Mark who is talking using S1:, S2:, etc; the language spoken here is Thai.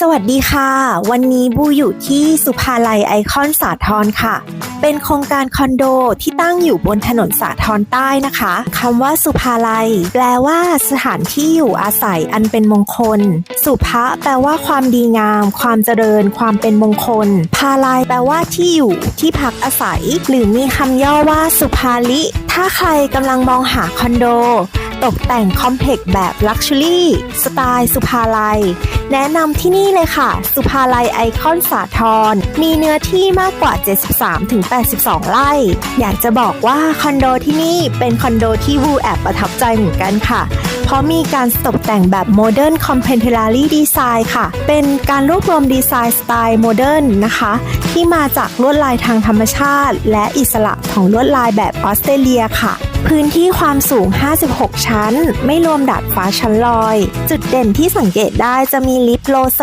S1: สวัสดีค่ะ วันนี้บูอยู่ที่สุภาลัยไอคอนสาทรค่ะ เป็นโครงการคอนโดที่ตั้งอยู่บนถนนสาทรใต้นะคะคำว่าสุภาลัย แปลว่าสถานที่อยู่อาศัยอันเป็นมงคล สุภะแปลว่าความดีงาม ความเจริญ ความเป็นมงคลพาลัยแปลว่าที่อยู่ที่พักอาศัย หรือมีคำย่อว่าสุภาลิ ถ้าใครกำลังมองหาคอนโด ตกแต่งคอมเพล็กซ์แบบลักชัวรี่สไตล์สุภาลัย แนะนำที่นี่เลยค่ะ สุภาลัยไอคอนสาทรมีเนื้อที่มากกว่า 73-82 ไร่ อยากจะบอกว่าคอนโดที่นี่เป็นคอนโดที่วูแอบประทับใจเหมือนกันค่ะ เพราะมีการตกแต่งแบบโมเดิร์นคอมเพนเทลารีดีไซน์ค่ะ เป็นการรวบรวมดีไซน์สไตล์โมเดิร์นนะคะ ที่มาจากลวดลายทางธรรมชาติ และอิสระของลวดลายแบบออสเตรเลียค่ะพื้นที่ความสูง 56 ชั้น ไม่รวมดาดฟ้าชั้นลอย จุดเด่นที่สังเกตได้จะมีลิฟต์โลโซ